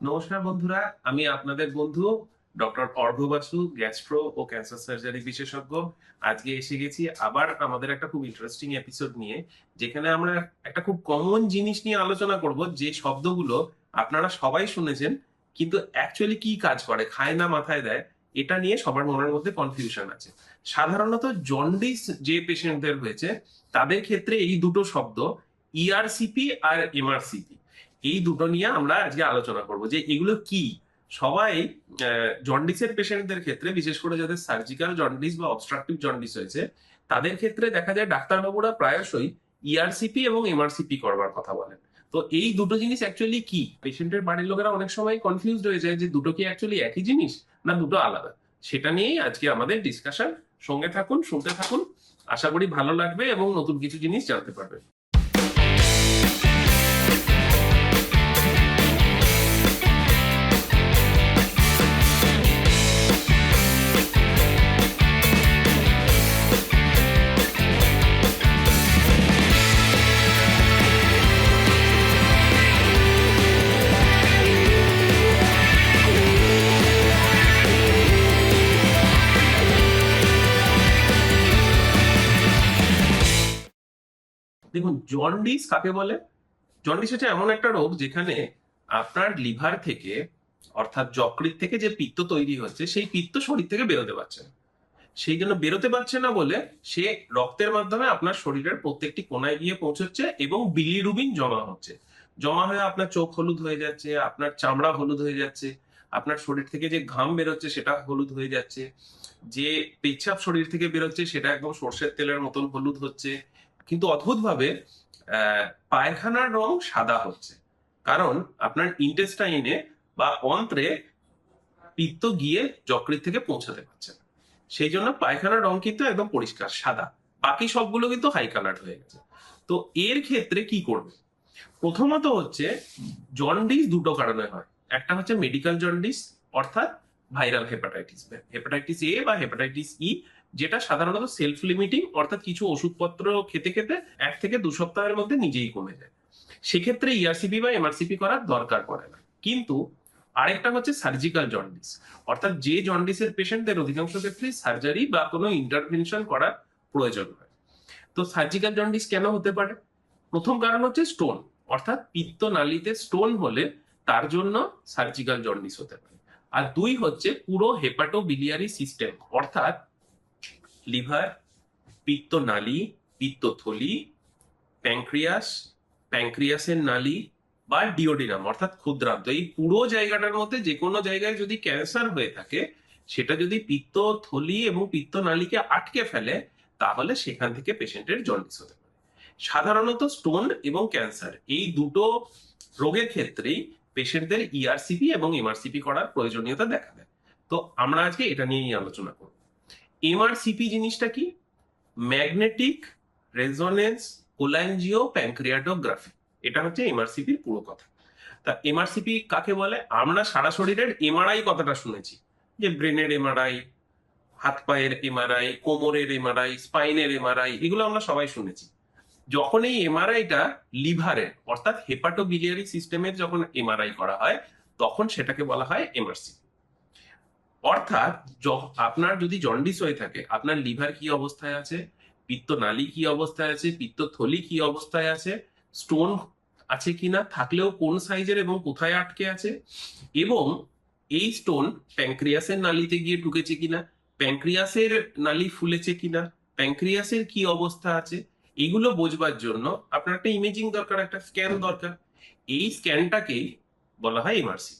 নমস্কার বন্ধুরা, আমি আপনাদের বন্ধু ডক্টর অর্ঘ বাসু, গ্যাস্ট্রো ও ক্যান্সার সার্জারি বিশেষজ্ঞ। আজকে এসে গেছি আবার আমাদের একটা খুব ইন্টারেস্টিং এপিসোড নিয়ে, যেখানে আমরা একটা খুব কমন জিনিস নিয়ে আলোচনা করব, যে শব্দগুলো আপনারা সবাই শুনেছেন, কিন্তু অ্যাকচুয়ালি কি কাজ করে, খায় না মাথায় দেয়, এটা নিয়ে সবার মনের মধ্যে কনফিউশন আছে। সাধারণত জন্ডিস যে পেশেন্টদের হয়েছে, তাদের ক্ষেত্রে এই দুটো শব্দ ইআরসিপি আর এমআরসিপি এই দুটো নিয়ে আমরা আজকে আলোচনা করব যে এগুলো কি? সবাই জন্ডিসের পেশেন্টদের ক্ষেত্রে, বিশেষ করে যাদের সার্জিক্যাল জন্ডিস বা অবস্ট্রাকটিভ জন্ডিস হয়েছে, তাদের ক্ষেত্রে দেখা যায় ডাক্তারবাবুরা প্রায়শই ইআরসিপি এবং এমআরসিপি করবার কথা বলেন। তো এই দুটো জিনিস অ্যাকচুয়ালি কি? পেশেন্টের বাড়ির লোকেরা অনেক সময় কনফিউজ হয়ে যায় যে দুটো কি অ্যাকচুয়ালি একই জিনিস না দুটো আলাদা? সেটা নিয়েই আজকে আমাদের ডিসকাশন সঙ্গে থাকুন, শুনতে থাকুন। আশা করি ভালো লাগবে এবং নতুন কিছু জিনিস জানতে পারবেন। দেখুন জন্ডিস কাকে বলে? জন্ডিস হচ্ছে এমন একটা রোগ যেখানে আপনার লিভার থেকে, অর্থাৎ যকৃত থেকে যে পিত্ত তৈরি হচ্ছে, সেই পিত্ত শরীর থেকে বেরোতে পারছে না। সেই জন্য বেরোতে পারছে না বলে সে রক্তের মাধ্যমে আপনার শরীরের প্রত্যেকটি কোনায় গিয়ে পৌঁছচ্ছে এবং বিলিরুবিন জমা হচ্ছে। জমা হয়ে আপনার চোখ হলুদ হয়ে যাচ্ছে, আপনার চামড়া হলুদ হয়ে যাচ্ছে, আপনার শরীর থেকে যে ঘাম বেরোচ্ছে সেটা হলুদ হয়ে যাচ্ছে, যে পেচ্ছাপ শরীর থেকে বেরোচ্ছে সেটা একদম সর্ষের তেলের মতন হলুদ হচ্ছে কিন্তু অদ্ভুতভাবে পায়খানার রং সাদা হচ্ছে। কারণ আপনার ইন্টেস্টাইনে বা অন্ত্রে পিত্ত গিয়ে যকৃত থেকে পৌঁছাতে পারছে না। সেই জন্য পায়খানার রং কিন্তু একদম পরিষ্কার, সাদা। বাকি সবগুলো কিন্তু হাই কালার হয়ে গেছে। তো এর ক্ষেত্রে কি করবে? প্রথমত হচ্ছে জন্ডিস দুটো কারণে হয়। একটা হচ্ছে মেডিকেল জন্ডিস অর্থাৎ ভাইরাল হেপাটাইটিস হেপাটাইটিস এ বা হেপাটাইটিস ই যেটা সাধারণত সেলফ লিমিটিং অর্থাৎ কিছু ওষুধপত্র খেতে খেতে এক থেকে দু সপ্তাহের মধ্যে নিজেই কমে যায়। সেক্ষেত্রে ইআরসিপি বা এমআরসিপি করার দরকার পড়ে না। কিন্তু আরেকটা হচ্ছে সার্জিক্যাল জন্ডিস অর্থাৎ যে জন্ডিসের পেশেন্টদের অধিকাংশ ক্ষেত্রে সার্জারি বা কোনো ইন্টারভেনশন করার প্রয়োজন হয়। তো সার্জিক্যাল জন্ডিস কেন হতে পারে? প্রথম কারণ হচ্ছে স্টোন অর্থাৎ পিত্ত নালীতে স্টোন হলে তার জন্য সার্জিক্যাল জন্ডিস হতে পারে। আর দুই হচ্ছে পুরো হেপাটো বিলিয়ারি সিস্টেম অর্থাৎ লিভার, পিত্ত নালী পিত্তথলি প্যাংক্রিয়াস প্যাঙ্ক্রিয়াসের নালী বা ডিওডিনাম, অর্থাৎ ক্ষুদ্রান্ত এই পুরো জায়গাটার মধ্যে যে কোনো জায়গায় যদি ক্যান্সার হয়ে থাকে, সেটা যদি পিত্ত থলি এবং পিত্ত নালীকে আটকে ফেলে, তাহলে সেখান থেকে পেশেন্টের জন্ডিস হতে পারে। সাধারণত স্টোন এবং ক্যান্সার, এই দুটো রোগের ক্ষেত্রেই পেশেন্টদের ইআরসিপি এবং এমআরসিপি করার প্রয়োজনীয়তা দেখা দেয়। তো আমরা আজকে এটা নিয়েই আলোচনা করব। এমআরসিপি জিনিসটা কি ম্যাগনেটিক রেজোনেন্স কোলাঞ্জিও প্যানক্রিয়াটোগ্রাফি এটা হচ্ছে এমআরসিপির পুরো কথা তা এমআরসিপি কাকে বলে আমরা সারা শরীরের এমআরআই কথাটা শুনেছি যে ব্রেনের এমআরআই হাত পায়ের এমআরআই কোমরের এমআরআই স্পাইনের এমআরআই এগুলো আমরা সবাই শুনেছি যখন এই এমআরআইটা লিভারের অর্থাৎ হেপাটোবিলিয়ারি সিস্টেমের যখন এমআরআই করা হয় তখন সেটাকে বলা হয় এমআরসিপি অর্থাৎ আপনার যদি জন্ডিস হয়ে থাকে, আপনার লিভার কি অবস্থায় আছে? পিত্ত নালী কি অবস্থায় আছে? পিত্ত থলি কি অবস্থায় আছে? স্টোন আছে কিনা? থাকলেও কোন সাইজের এবং কোথায় আটকে আছে? এবং এই স্টোন প্যাংক্রিয়াসের নালিতে গিয়ে ঢুকেছে কিনা? প্যাংক্রিয়াসের নালি ফুলেছে কিনা? প্যাঙ্ক্রিয়াসের কি অবস্থা আছে? এগুলো বোঝবার জন্য আপনার একটা ইমেজিং দরকার, একটা স্ক্যান দরকার। এই স্ক্যানটাকেই বলা হয় এমআরসি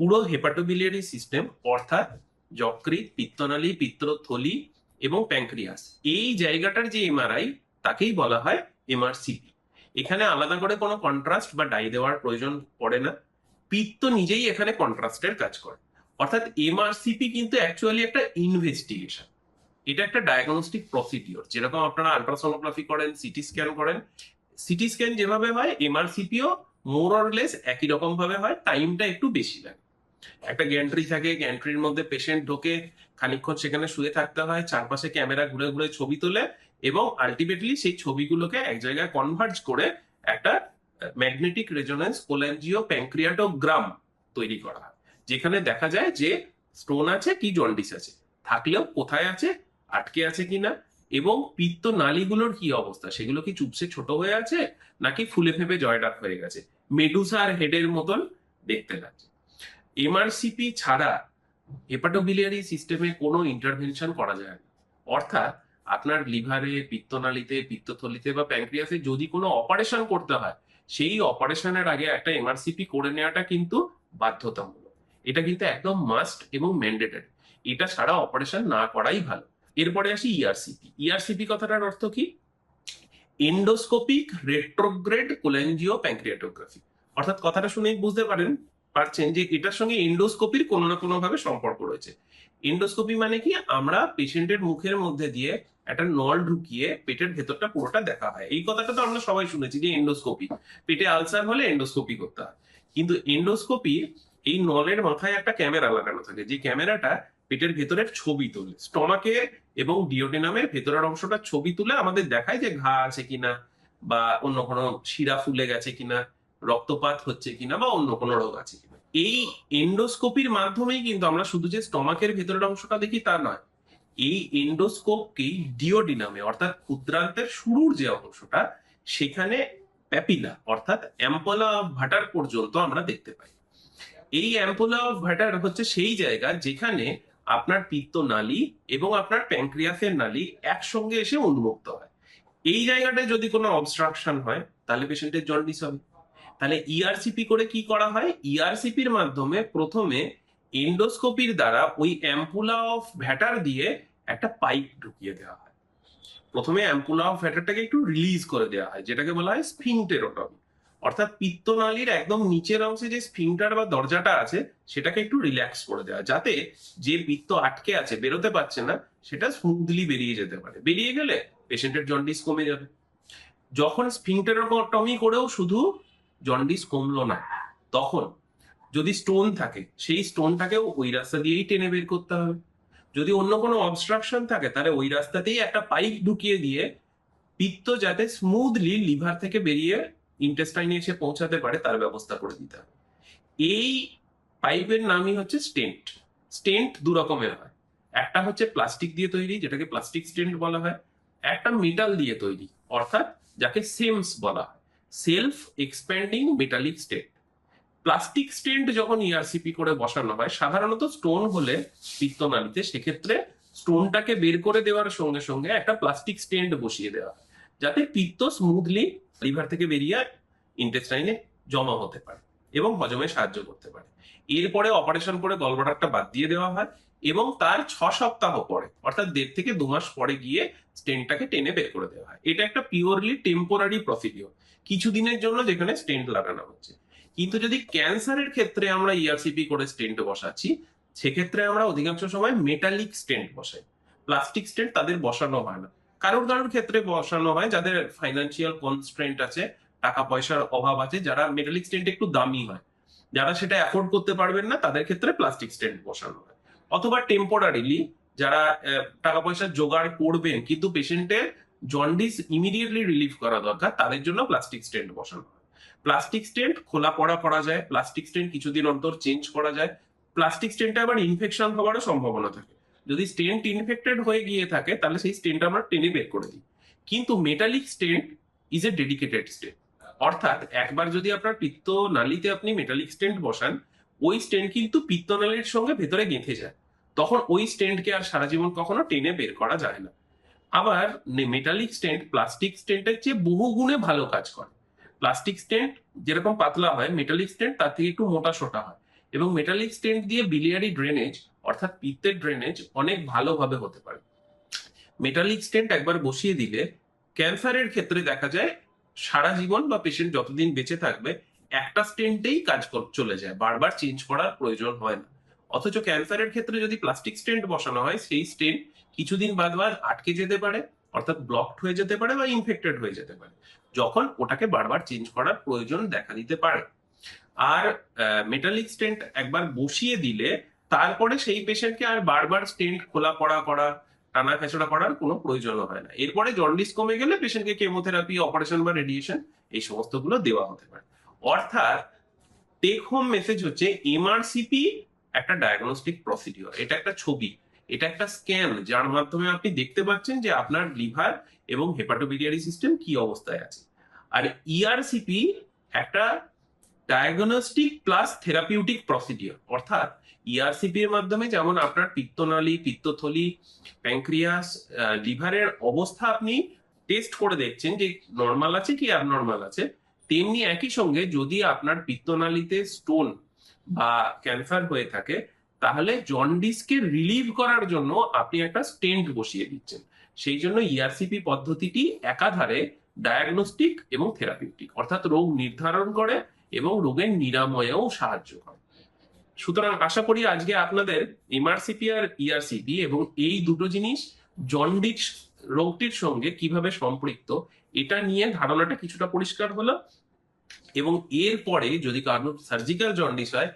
পুরো হেপাটোবিলিয়ারি সিস্টেম অর্থাৎ যকৃত পিত্তনালী, পিত্তথলি এবং প্যাঙ্ক্রিয়াস এই জায়গাটার যে এমআরআই তাকেই বলা হয় এমআরসিপি এখানে আলাদা করে কোনো কন্ট্রাস্ট বা ডাই দেওয়ার প্রয়োজন পড়ে না। পিত্ত নিজেই এখানে কন্ট্রাস্টের কাজ করে। অর্থাৎ এমআরসিপি কিন্তু অ্যাকচুয়ালি একটা ইনভেস্টিগেশন এটা একটা ডায়াগনস্টিক প্রসিডিওর যেরকম আপনারা আলট্রাসোনোগ্রাফি করেন সিটি স্ক্যান করেন সিটি স্ক্যান যেভাবে হয় এমআরসিপিও মোর অরলেস একই রকম ভাবে হয় টাইমটা একটু বেশি লাগে। একটা গ্যান্ট্রি থাকে গ্যান্ট্রির মধ্যে পেশেন্ট ঢোকে, খানিকক্ষণ সেখানে শুয়ে থাকতে হয়, চারপাশে ক্যামেরা ঘুরে ঘুরে ছবি তোলে এবং আলটিমেটলি সেই ছবিগুলোকে এক জায়গায় কনভার্জ করে একটা ম্যাগনেটিক রেজোনেন্স কোল্যাঞ্জিও প্যাঙ্ক্রিয়াটোগ্রাম তৈরি করা হয়। যেখানে দেখা যায় যে স্টোন আছে কি জন্ডিস আছে, থাকলেও কোথায় আছে, আটকে আছে কিনা এবং পিত্ত নালীগুলোর কি অবস্থা, সেগুলো কি চুপসে ছোট হয়ে আছে নাকি ফুলে ফেপে জয়ডাক হয়ে গেছে, মেডুসা আর হেডের মতন দেখতে লাগছে। এমআরসিপি ছাড়া হেপাটোবিলিয়ারি সিস্টেমে কোনো ইন্টারভেনশন করা যায় না। অর্থাৎ আপনার লিভারে পিত্তনালীতে, পিত্তথলিতে বা প্যাঙ্ক্রিয়াসে যদি কোনো অপারেশন করতে হয়, সেই অপারেশনের আগে একটা এমআরসিপি করে নেওয়াটা কিন্তু বাধ্যতামূলক। এটা কিন্তু একদম মাস্ট এবং ম্যান্ডেটরি এটা ছাড়া অপারেশন না করাই ভালো। এরপরে আসি E ইআরসিপি ইআরসিপি কথাটার অর্থ কি? এন্ডোস্কোপিক রেট্রোগ্রেড কোলেঞ্জিও প্যাঙ্ক্রিয়াটোগ্রাফি অর্থাৎ কথাটা শুনেই বুঝতে পারেন পারছেন যে এটার সঙ্গে এন্ডোস্কোপির কোনো না কোনো ভাবে সম্পর্ক রয়েছে। এন্ডোস্কোপি মানে কি? আমরা পেশেন্টের মুখের মধ্যে দিয়ে একটা নল ঢুকিয়ে পেটের ভেতরটা পুরোটা দেখা হয়। এই কথাটা তো আমরা সবাই শুনেছি যে এন্ডোস্কোপি পেটে আলসার হলে এন্ডোস্কোপি করতে হয়। কিন্তু এন্ডোস্কোপি এই নলের মাথায় একটা ক্যামেরা লাগানো থাকে। যে ক্যামেরাটা পেটের ভেতরের ছবি তোলে। স্টমাকে এবং ডিওডিনামের ভেতরের অংশটা ছবি তুলে আমাদের দেখায় যে ঘা আছে কিনা বা অন্য কোনো শিরা ফুলে গেছে কিনা। রক্তপাত হচ্ছে কিনা বা অন্য কোনো রোগ আছে কিনা। এই এন্ডোস্কোপির মাধ্যমেই কিন্তু আমরা শুধু যে স্টমাকের ভেতরের অংশটা দেখি তা নয়, এই এন্ডোস্কোপকেই ডিওডিনামে অর্থাৎ ক্ষুদ্রান্তের শুরুর যে অংশটা, সেখানে প্যাপিলা অর্থাৎ অ্যাম্পোলা ভাটার পর্যন্ত আমরা দেখতে পাই। এই অ্যাম্পোলা ভাটার হচ্ছে সেই জায়গা যেখানে আপনার পিত্ত নালী এবং আপনার প্যাঙ্ক্রিয়াসের নালী একসঙ্গে এসে উন্মুক্ত হয়। এই জায়গাটায় যদি কোনো অবস্ট্রাকশন হয়, তাহলে পেশেন্টের জন্ডিস হবে। তাহলে ইআরসিপি করে কি করা হয়? ইআরসিপির মাধ্যমে প্রথমে এন্ডোস্কোপির দ্বারা ওই অ্যাম্পুলা অফ ভ্যাটার দিয়ে একটা পাইপ ঢুকিয়ে দেওয়া হয়। প্রথমে অ্যাম্পুলা অফ ভ্যাটারটাকে একটু রিলিজ করে দেওয়া হয়, যেটাকে বলা হয় স্ফিংটেরোটমি অর্থাৎ পিত্তনালীর একদম নিচের অংশে যে স্ফিংটার বা দরজাটা আছে, সেটাকে একটু রিল্যাক্স করে দেওয়া যাতে যে পিত্ত আটকে আছে, বেরোতে পারছে না, সেটা স্মুথলি বেরিয়ে যেতে পারে। বেরিয়ে গেলে পেশেন্টের জন্ডিস কমে যাবে। যখন স্ফিংটেরোটমি করেও শুধু জন্ডিস কমলো না। তখন যদি স্টোন থাকে, সেই স্টোনটাকেও ওই রাস্তা দিয়েই টেনে বের করতে হবে। যদি অন্য কোনো অবস্ট্রাকশন থাকে, তাহলে ওই রাস্তাতেই একটা পাইপ ঢুকিয়ে দিয়ে পিত্ত যাতে স্মুথলি লিভার থেকে বেরিয়ে ইন্টেস্টাইনে এসে পৌঁছাতে পারে, তার ব্যবস্থা করে দিতে হবে। এই পাইপের নামই হচ্ছে স্টেন্ট স্টেন্ট দু রকমের হয়। একটা হচ্ছে প্লাস্টিক দিয়ে তৈরি, যেটাকে প্লাস্টিক স্টেন্ট বলা হয়। একটা মেটাল দিয়ে তৈরি, অর্থাৎ যাকে সেমস বলা হয়। Self expanding metallic stent. Plastic stent যখন ইআরসিপি করে বসানো হয়, সাধারণত স্টোন হলে পিত্তনালীতে, সেক্ষেত্রে স্টোনটাকে বের করে দেওয়ার সঙ্গে সঙ্গে একটা প্লাস্টিক স্টেন্ট বসিয়ে দেওয়া যাতে পিত্ত স্মুথলি লিভার থেকে বেরিয়ে ইন্টেস্টাইনে জমা হতে পারে এবং হজমে সাহায্য করতে পারে। এরপরে অপারেশন করে গলবাটারটা বাদ দিয়ে দেওয়া হয় এবং তার ছ সপ্তাহ পরে, অর্থাৎ দেড় থেকে দু মাস পরে গিয়ে স্টেন্টটাকে টেনে বের করে দেওয়া হয়। এটা একটা পিওরলি টেম্পোরারি প্রসিডিওর কিছুদিনের জন্য যেখানে স্টেন্ট লাগানো হচ্ছে। কিন্তু যদি ক্যান্সারের ক্ষেত্রে আমরা ইআরসিপি করে স্টেন্ট বসাচ্ছি, সেক্ষেত্রে আমরা অধিকাংশ সময় মেটালিক স্টেন্ট বসাই। প্লাস্টিক স্টেন্ট তাদের বসানো হয় না। কারোর কারোর ক্ষেত্রে বসানো হয়, যাদের ফাইন্যান্সিয়াল কনস্ট্রেন্ট আছে, টাকা পয়সার অভাব আছে, যারা মেটালিক স্টেন্ট একটু দামি হয়। যারা সেটা অ্যাফোর্ড করতে পারবেন না, তাদের ক্ষেত্রে প্লাস্টিক স্টেন্ট বসানো হয়। অথবা টেম্পোরারিলি যারা টাকা পয়সা জোগাড় করবেন, কিন্তু পেশেন্টের জন্ডিস ইমিডিয়েটলি রিলিফ করা দরকার, তাদের জন্য প্লাস্টিক স্টেন্ট বসানো হয়। প্লাস্টিক স্টেন্ট খোলা পড়া করা যায় প্লাস্টিক স্টেন্ট কিছুদিন অন্তর চেঞ্জ করা যায়। প্লাস্টিক স্টেন্টে আবার ইনফেকশন হওয়ারও সম্ভাবনা থাকে। যদি স্টেন্ট ইনফেক্টেড হয়ে গিয়ে থাকে, তাহলে সেই স্টেন্ট আমরা টেনে বের করে দিই। কিন্তু metallic stent is a dedicated stent অর্থাৎ একবার যদি আপনার পিত্ত নালীতে আপনি মেটালিক স্টেন্ট বসান, ওই স্টেন্ট কিন্তু পিত্তনালীর সঙ্গে ভেতরে গেঁথে যায়। তখন ওই স্টেন্টকে আর সারা জীবন কখনো টেনে বের করা যায় না। আবার মেটালিক স্টেন্ট প্লাস্টিক স্টেন্টের চেয়ে বহু গুণে ভালো কাজ করে। প্লাস্টিক স্টেন্ট যেরকম পাতলা হয় মেটালিক স্টেন্ট তার থেকে একটু মোটা সোটা হয়। এবং মেটালিক স্টেন্ট দিয়ে বিলিয়ারি ড্রেনেজ অর্থাৎ পিত্তের ড্রেনেজ অনেক ভালোভাবে হতে পারে। মেটালিক স্টেন্ট একবার বসিয়ে দিলে ক্যান্সারের ক্ষেত্রে দেখা যায় সারা জীবন বা পেশেন্ট যতদিন বেঁচে থাকবে, একটা স্টেন্টেই কাজ চলে যায়। বারবার চেঞ্জ করার প্রয়োজন হয় না। অথচ ক্যান্সারের ক্ষেত্রে যদি প্লাস্টিক স্টেন্ট বসানো হয়, সেই স্টেন্ট কিছুদিন বাদ বাদ আটকে যেতে পারে, অর্থাৎ ব্লকড হয়ে যেতে পারে বা ইনফেক্টেড হয়ে যেতে পারে, যখন ওটাকে বারবার চেঞ্জ করার প্রয়োজন দেখা দিতে পারে। আর মেটালিক স্টেন্ট একবার বসিয়ে দিলে তারপরে সেই পেশেন্টকে আর বারবার স্টেন্ট খোলা পড়া করা, টানা খেঁচড়া করার কোনো প্রয়োজন হয় না। এরপরে জন্ডিস কমে গেলে পেশেন্টকে কেমোথেরাপি অপারেশন বা রেডিয়েশন এই সমস্তগুলো দেওয়া হতে পারে। অর্থাৎ টেক হোম মেসেজ হচ্ছে এমআরসিপি একটা ডায়াগনস্টিক প্রসিডিওর এটা একটা ছবি, এটা একটা স্ক্যান যার মাধ্যমে আপনি দেখতে পাচ্ছেন যে আপনার লিভার এবং হেপাটোবিলিয়ারি সিস্টেম কি অবস্থায় আছে। আর ইআরসিপি একটা ডায়াগনস্টিক প্লাস থেরাপিউটিক প্রসিডিওর অর্থাৎ ইআরসিপি এর মাধ্যমে যেমন আপনার পিত্তনালী, পিত্তথলি প্যাঙ্ক্রিয়াস লিভারের অবস্থা আপনি টেস্ট করে দেখছেন যে নর্মাল আছে কি অ্যাবনর্মাল আছে, তেমনি একই সঙ্গে যদি আপনার পিত্তনালীতে স্টোন বা ক্যান্সার হয়ে থাকে, তাহলে জন্ডিসকে রিলিভ করার জন্য আপনি একটা স্টেন্ট বসিয়ে দিচ্ছেন। সেই জন্য ইআরসিপি পদ্ধতিটি একাধারে ডায়াগনস্টিক এবং থেরাপিউটিক অর্থাৎ রোগ নির্ধারণ করে এবং রোগের নিরাময়েও সাহায্য করে। সুতরাং আশা করি আজকে আপনাদের এমআরসিপি আর ইআরসিপি এবং এই দুটো জিনিস, জন্ডিস রোগটির সঙ্গে কীভাবে সম্পৃক্ত, এটা নিয়ে ধারণাটা কিছুটা পরিষ্কার হলো। এবং এরপরে যদি কারও সার্জিক্যাল জন্ডিস হয়,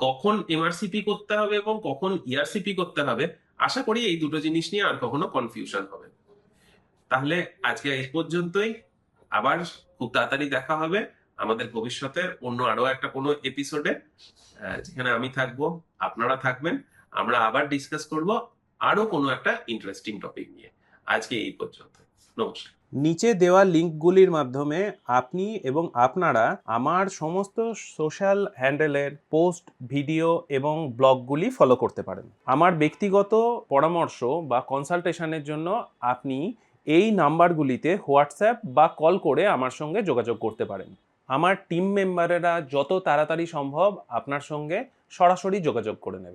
কখন এমআরসিপি করতে হবে এবং কখন ইআরসিপি করতে হবে, আশা করি এই দুটো জিনিস নিয়ে আর কখনো কনফিউশন হবে তাহলে আজকে এই পর্যন্তই। আবার খুব তাড়াতাড়ি দেখা হবে আমাদের ভবিষ্যতের অন্য আরও একটা কোনো এপিসোডে যেখানে আমি থাকব, আপনারা থাকবেন। আমরা আবার ডিসকাস করব আরও কোনো একটা ইন্টারেস্টিং টপিক নিয়ে। আজকে এই পর্যন্ত নমস্কার। নিচে দেওয়া লিঙ্কগুলির মাধ্যমে আপনি এবং আপনারা আমার সমস্ত সোশ্যাল হ্যান্ডেলের পোস্ট, ভিডিও এবং ব্লগগুলি ফলো করতে পারেন। আমার ব্যক্তিগত পরামর্শ বা কনসালটেশনের জন্য আপনি এই নাম্বারগুলিতে হোয়াটসঅ্যাপ বা কল করে আমার সঙ্গে যোগাযোগ করতে পারেন। আমার টিম মেম্বারেরা যত তাড়াতাড়ি সম্ভব আপনার সঙ্গে সরাসরি যোগাযোগ করে নেবে।